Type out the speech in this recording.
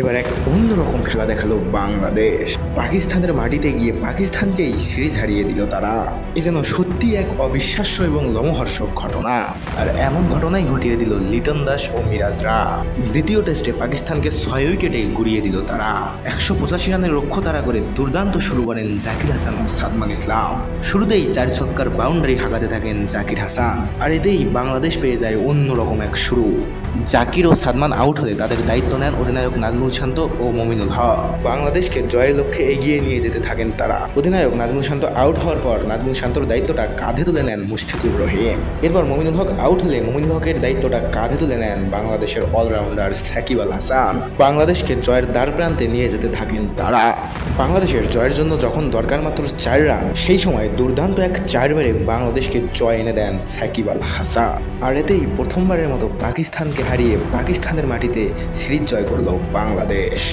এবার এক অন্যরকম খেলা দেখাল বাংলাদেশ। পাকিস্তানের মাটিতে গিয়ে পাকিস্তানকেই সিরিজ হারিয়ে দিল তারা। এ যেন সত্যি এক অবিশ্বাস্য এবং লমহর্ষক ঘটনা। আর এমন ঘটনাই ঘটিয়ে দিল লিটন দাস ও মিরাজরা দ্বিতীয় টেস্টে পাকিস্তানকে ছয় উইকেটে গুড়িয়ে দিল তারা। একশো পঁচাশি রানের লক্ষ্য তারা করে দুর্দান্ত শুরু করেন জাকির হাসান ও সাদমান ইসলাম। শুরুতেই চার ছক্কার বাউন্ডারি হাঁকাতে থাকেন জাকির হাসান। আর এতেই বাংলাদেশ পেয়ে যায় অন্যরকম এক শুরু। জাকির ও সাদমান আউট হলে তাদের দায়িত্ব নেন অধিনায়ক নাজমুল শান্ত ও মমিনুল হক। বাংলাদেশকে জয়ের লক্ষ্যে এগিয়ে নিয়ে যেতে থাকেন তারা। অধিনায়ক নাজমুল শান্ত আউট হওয়ার পর নাজমুল শান্তর দায়িত্বটা কাঁধে তুলে নেন মুশফিকুর রহিম। এরপর মমিনুল হক আউট হলে মমিনুল হকের দায়িত্বটা কাঁধে তুলে নেন বাংলাদেশের অলরাউন্ডার সাকিব আল হাসান। বাংলাদেশকে জয়ের দ্বার প্রান্তে নিয়ে যেতে থাকেন তারা। বাংলাদেশের জয়ের জন্য যখন দরকার মাত্র চার রান, সেই সময় দুর্দান্ত এক চার মেরে বাংলাদেশকে জয় এনে দেন সাকিব আল হাসান। আর এতেই প্রথমবারের মতো পাকিস্তানকে হারিয়ে পাকিস্তানের মাটিতে সিরিজ জয় করল বাংলাদেশ